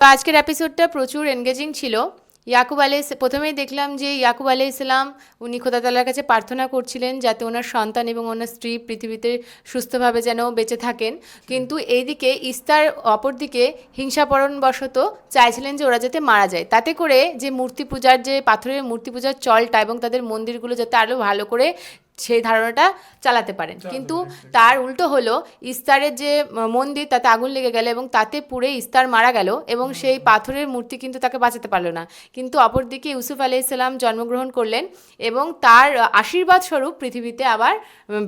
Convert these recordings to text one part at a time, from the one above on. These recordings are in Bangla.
তো আজকের এপিসোডটা প্রচুর এনগেজিং ছিল। ইয়াকুব আলাই প্রথমেই দেখলাম যে ইয়াকুব আলাই ইসলাম উনি খোদা তালার কাছে প্রার্থনা করছিলেন যাতে ওনার সন্তান এবং ওনার স্ত্রী পৃথিবীতে সুস্থভাবে যেন বেঁচে থাকেন। কিন্তু এইদিকে ইস্তার অপরদিকে হিংসাপরণবশত চাইছিলেন যে ওরা যাতে মারা যায়। তাতে করে যে মূর্তি পূজার যে পাথরের মূর্তি পূজার চলটা এবং তাদের মন্দিরগুলো যাতে আরও ভালো করে সেই ধারণাটা চালাতে পারেন। কিন্তু তার উল্টো হলো ইস্তারের যে মন্দির তাতে আগুন লেগে গেল এবং তাতে পুড়ে ইস্তার মারা গেল এবং সেই পাথরের মূর্তি কিন্তু তাকে বাঁচাতে পারল না। কিন্তু অপরদিকে ইউসুফ আলাইসাল্লাম জন্মগ্রহণ করলেন এবং তার আশীর্বাদ স্বরূপ পৃথিবীতে আবার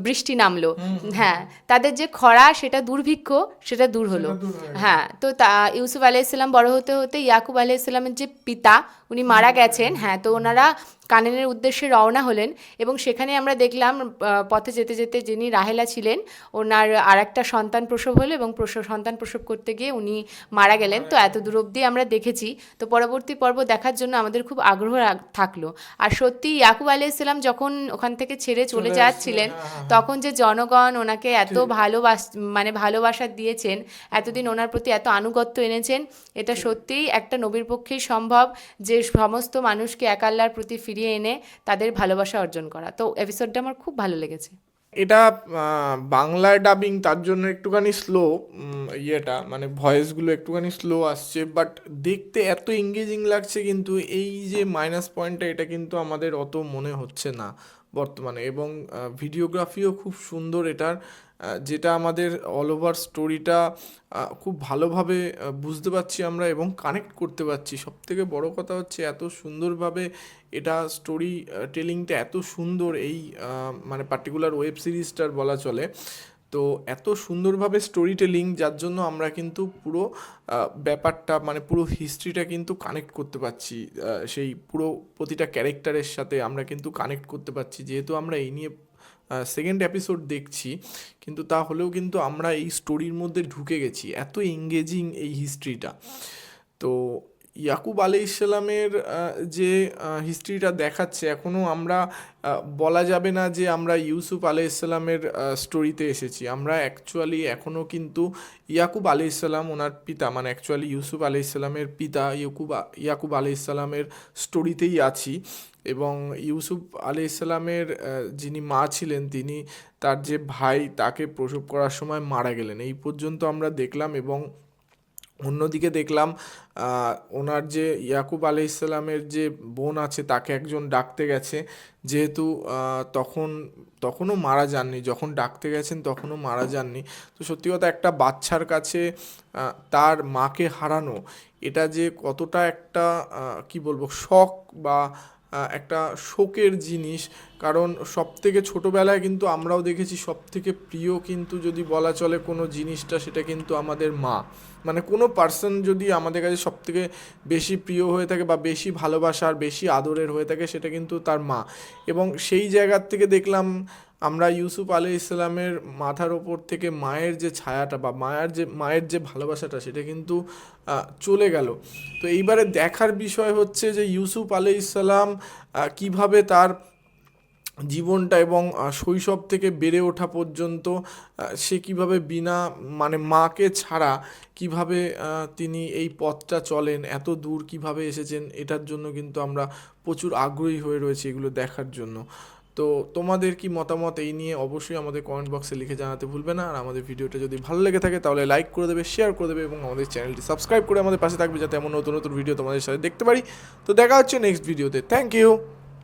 বৃষ্টি নামলো। হ্যাঁ তাদের যে খরা সেটা দুর্ভিক্ষ সেটা দূর হলো। হ্যাঁ তো তা ইউসুফ আলাইসাল্লাম বড় হতে হতে ইয়াকুব আলাইসাল্লামের যে পিতা উনি মারা গেছেন। হ্যাঁ তো ওনারা কানেনের উদ্দেশ্যে রওনা হলেন এবং সেখানে আমরা দেখলাম পথে যেতে যেতে যিনি রাহেলা ছিলেন ওনার আর একটা সন্তান প্রসব হলো এবং প্রসব সন্তান প্রসব করতে গিয়ে উনি মারা গেলেন। তো এত দূর অবধি আমরা দেখেছি। তো পরবর্তী পর্ব দেখার জন্য আমাদের খুব আগ্রহ থাকল। আর সত্যি ইয়াকুব আলাইসাল্লাম যখন ওখান থেকে ছেড়ে চলে যাচ্ছিলেন তখন যে জনগণ ওনাকে এত ভালোবাস মানে ভালোবাসা দিয়েছেন এতদিন ওনার প্রতি এত আনুগত্য এনেছেন এটা সত্যিই একটা নবীর পক্ষেই সম্ভব যে সমস্ত মানুষকে একাল্লার প্রতি ফিরিয়ে এনে তাদের ভালোবাসা অর্জন করা। তো এপিসোডটা আমার খুব ভালো লেগেছে। এটা বাংলা ডাবিং তার জন্য একটুখানি স্লো ইয়েটা মানে ভয়েসগুলো একটুখানি স্লো আসছে বাট দেখতে এত এঙ্গেজিং লাগছে কিন্তু এই যে মাইনাস পয়েন্টটা এটা কিন্তু আমাদের অত মনে হচ্ছে না। বর্তমানে এবং ভিডিওগ্রাফিও খুব সুন্দর এটার যেটা আমাদের অল ওভার স্টোরিটা খুব ভালোভাবে বুঝতে পারছি আমরা এবং কানেক্ট করতে পারছি। সব থেকে বড়ো কথা হচ্ছে এত সুন্দরভাবে এটা স্টোরি টেলিংটা এত সুন্দর এই মানে পার্টিকুলার ওয়েব সিরিজটার বলা চলে। তো এত সুন্দরভাবে স্টোরি টেলিং যার জন্য আমরা কিন্তু পুরো ব্যাপারটা মানে পুরো হিস্ট্রিটা কিন্তু কানেক্ট করতে পারছি সেই পুরো প্রতিটা ক্যারেক্টারের সাথে আমরা কিন্তু কানেক্ট করতে পারছি। যেহেতু আমরা এই নিয়ে সেকেন্ড এপিসোড দেখছি, কিন্তু তা হলেও কিন্তু আমরা এই স্টোরির মধ্যে ঢুকে গেছি, এত এঙ্গেজিং এই হিস্ট্রিটা তো ইয়াকুব আলি ইসলামের যে হিস্ট্রিটা দেখাচ্ছে এখনও আমরা বলা যাবে না যে আমরা ইউসুফ আলি ইসলামের স্টোরিতে এসেছি। আমরা অ্যাকচুয়ালি এখনও কিন্তু ইয়াকুব আলি ইসলাম ওনার পিতা মানে অ্যাকচুয়ালি ইউসুফ আলি ইসলামের পিতা, ইয়াকুব ইয়াকুব আলি ইসলামের স্টোরিতেই আছি এবং ইউসুফ আলি ইসলামের যিনি মা ছিলেন, তিনি তার যে ভাই, তাকে প্রসব করার সময় মারা গেলেন। এই পর্যন্ত আমরা দেখলাম এবং অন্যদিকে দেখলাম ওনার যে ইয়াকুব আলি ইসলামের যে বোন আছে, তাকে একজন ডাকতে গেছে। যেহেতু তখন, তখনও মারা যাননি। যখন ডাকতে গেছেন, তখনও মারা যাননি। তো সত্যি কথা, একটা বাচ্চার কাছে তার মাকে হারানো, এটা যে কতটা একটা কি বলব, শখ বা একটা শোকের জিনিস। কারণ সব থেকে ছোটোবেলায় কিন্তু আমরাও দেখেছি সব থেকে প্রিয় কিন্তু যদি বলা চলে কোনো জিনিসটা, সেটা কিন্তু আমাদের মা। মানে কোনো পার্সন যদি আমাদের কাছে সব থেকে বেশি প্রিয় হয়ে থাকে বা বেশি ভালোবাসার, বেশি আদরের হয়ে থাকে, সেটা কিন্তু তার মা। এবং সেই জায়গার থেকে দেখলাম আমরা ইউসুফ আলী ইসলামের মাথার ওপর থেকে মায়ের যে ছায়াটা বা মায়ের যে মায়ের যে ভালোবাসাটা সেটা কিন্তু চলে গেল। তো এইবারে দেখার বিষয় হচ্ছে যে ইউসুফ আলী ইসলাম কীভাবে তার জীবনটা এবং শৈশব থেকে বেড়ে ওঠা পর্যন্ত সে কীভাবে বিনা মানে মাকে ছাড়া কীভাবে তিনি এই পথটা চলেন, এত দূর কীভাবে এসেছেন, এটার জন্য কিন্তু আমরা প্রচুর আগ্রহী হয়ে রয়েছি এগুলো দেখার জন্য। তো তোমাদের কি মতামত এই নিয়ে অবশ্যই আমাদের কমেন্ট বক্সে লিখে জানাতে ভুলবে না। আর আমাদের ভিডিওটা যদি ভালো লেগে থাকে তাহলে লাইক করে দেবে শেয়ার করে দেবে এবং আমাদের চ্যানেলটি সাবস্ক্রাইব করে আমাদের পাশে থাকবে যাতে এমন নতুন নতুন ভিডিও তোমাদের সাথে দেখতে পারি। তো দেখা হচ্ছে নেক্সট ভিডিওতে থ্যাংক ইউ